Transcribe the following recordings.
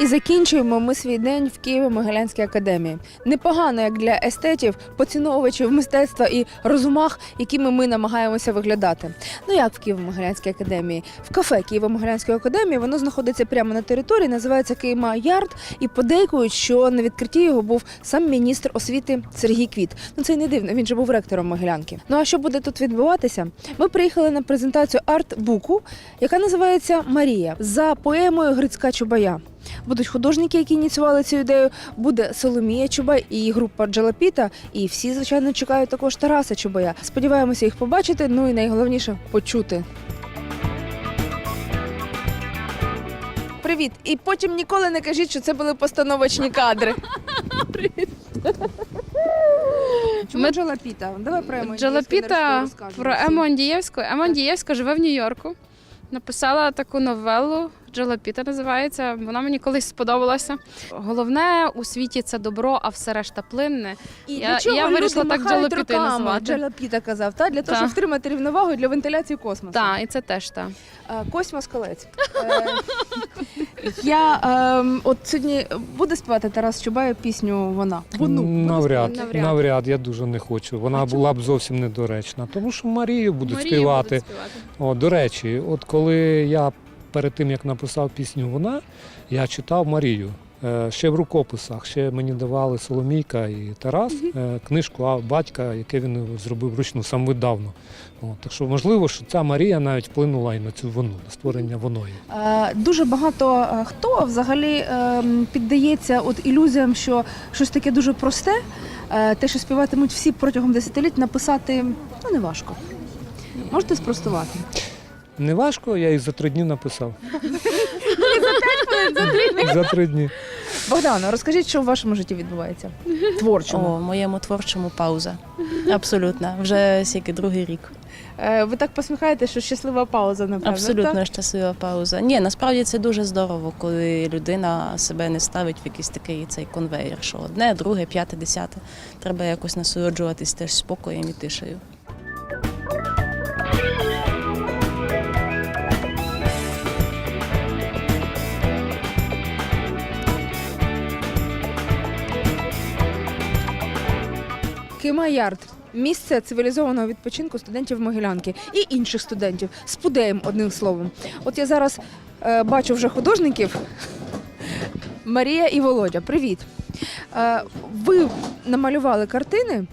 І закінчуємо ми свій день в Києво-Могилянській академії. Непогано як для естетів, поціновувачів мистецтва і розумах, якими ми намагаємося виглядати. Ну як в Києво-Могилянській академії? В кафе Києво-Могилянської академії воно знаходиться прямо на території, називається Киїма Ярд, і подейкують, що на відкритті його був сам міністр освіти Сергій Квіт. Ну це й не дивно, він же був ректором Могилянки. Ну а що буде тут відбуватися? Ми приїхали на презентацію арт-буку, яка називається Марія за поемою Грицька Чубая. Будуть художники, які ініціювали цю ідею. Буде Соломія Чубай і група Джалапіта. І всі, звичайно, чекають також Тараса Чубая. Сподіваємося їх побачити. Ну і найголовніше почути. Привіт! І потім ніколи не кажіть, що це були постановочні кадри. Привіт. Чому Ми- Джалапіта? Давай про Ему Джалапіта про Ему Андієвську. Ема Андієвська живе в Нью-Йорку. Написала таку новелу. Джалапіта називається. Вона мені колись сподобалася. Головне у світі це добро, а все решта плинне. І Я- для чого я вирішила люди так Джалапітою називати. Джалапіта казав, та? для того, щоб втримати рівновагу і для вентиляції космосу. Так, і це теж так. Е, Кость Москалець. Е, Я ем, от сьогодні буде співати Тарас Чубай пісню Вона. Вону. Навряд, навряд. я дуже не хочу. Вона А була б зовсім недоречна, тому що Марію будуть Марію співати. будуть співати. О, до речі, от коли я перед тим як написав пісню Вона, я читав Марію. Е, Ще в рукописах, ще мені давали Соломійка і Тарас е, книжку а батька, яке він зробив вручну сам видавно. Так що можливо, що ця Марія навіть вплинула і на цю вону, на створення воної. Е, Дуже багато хто взагалі ем, піддається от ілюзіям, що щось таке дуже просте, те, що співатимуть всі протягом десятиліть, написати ну, не важко. Можете спростувати? Не важко, я і за три дні написав. За три дні. Богдано, розкажіть, що в вашому житті відбувається? Творчому. О, моєму творчому пауза. Абсолютно. Вже скільки другий рік. Е, Ви так посміхаєте, що щаслива пауза, напевно. Абсолютно так? щаслива пауза. Ні, насправді це дуже здорово, коли людина себе не ставить в якийсь такий цей конвейер, що одне, друге, п'яте, десяте. Треба якось насолоджуватись теж спокоєм і тишею. Кимаярд. Місце цивілізованого відпочинку студентів Могилянки і інших студентів з пудеєм, одним словом. От я зараз е, бачу вже художників. Марія і Володя, привіт. Е, ви намалювали картини,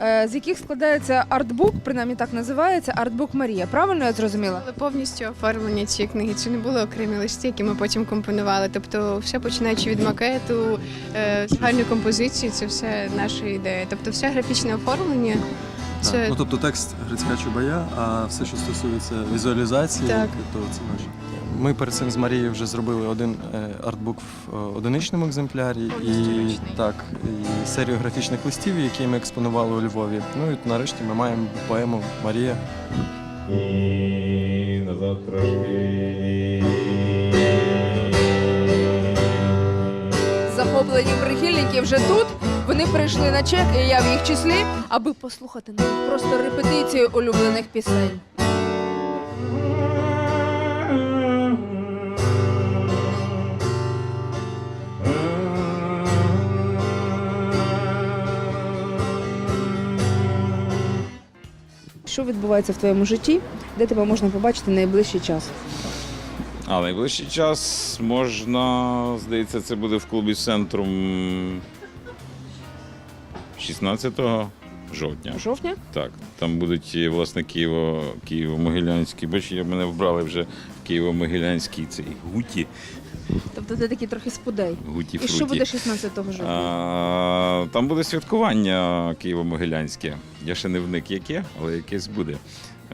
з яких складається артбук, принаймні так називається артбук Марія. Правильно я зрозуміла? Але повністю оформлення цієї книги це не були окремі листи, які ми потім компонували. Тобто, все починаючи від макету, е, загальної композиції, це все наша ідея. Тобто, все графічне оформлення. Так. Це Ну тобто текст Грицька Чубая, а все, що стосується візуалізації, Так. то це наше. Ми перед цим з Марією вже зробили один е, артбук в е, одиничному екземплярі і так, і серію графічних листів, які ми експонували у Львові. Ну і нарешті ми маємо поему Марія. И назад. Захоплені прихильники вже тут. Вони прийшли на чек, і я в їх числі, аби послухати навіть просто репетицію улюблених пісень. Що відбувається в твоєму житті, де тебе можна побачити найближчий час? А найближчий час можна, здається, це буде в клубі Центрум 16 жовтня. Жовтня? Так, там будуть е, власне Києво, Києво-Могилянський. Бачите, я мене вбрали вже в Києво-Могилянський цей гуті. Тобто ти такий трохи спудей. гуті І що буде 16 жовтня? А, там буде святкування Києво-Могилянське. Я ще не вник яке, але якесь буде.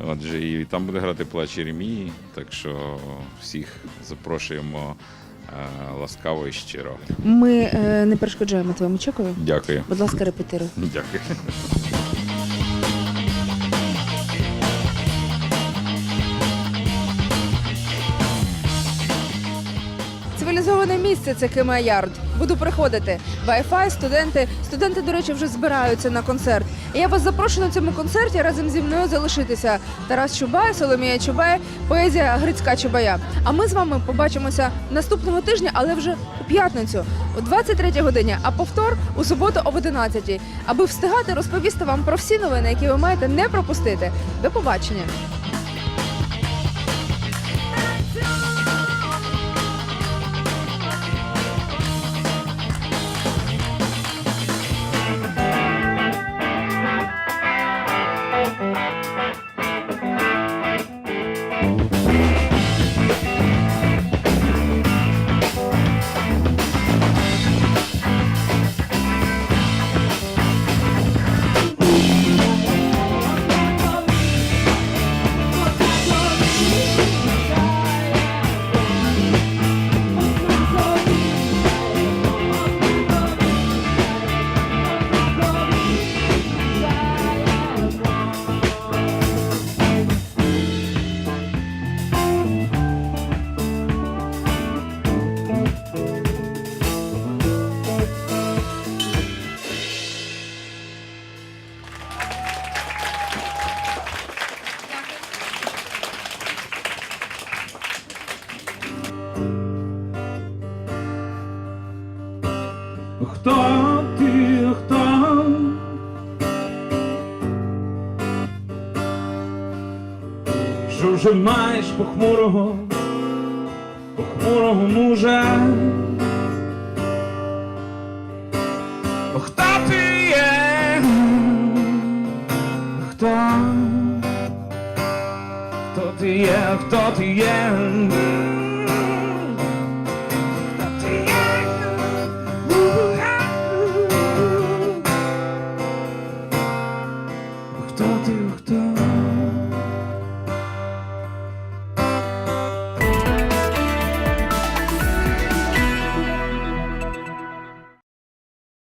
Отже, і там буде грати плач Єремії, так що всіх запрошуємо ласкаво і щиро. Ми е, не перешкоджаємо твоєму чекою. Дякую. Будь ласка, репетируй. Дякую. Цивілізоване місце це Кимаярд. Буду приходити. Wi-Fi, студенти. Студенти, до речі, вже збираються на концерт. І я вас запрошую на цьому концерті разом зі мною залишитися. Тарас Чубай, Соломія Чубай, поезія Грицька Чубая. А ми з вами побачимося наступного тижня, але вже у п'ятницю, о 23 годині, а повтор у суботу об 11 аби встигати розповісти вам про всі новини, які ви маєте не пропустити. До побачення. Що вже маєш похмурого, похмурого мужа. Хто ти є? Хто? Хто ти є? Хто ти є? Хто ти, хто?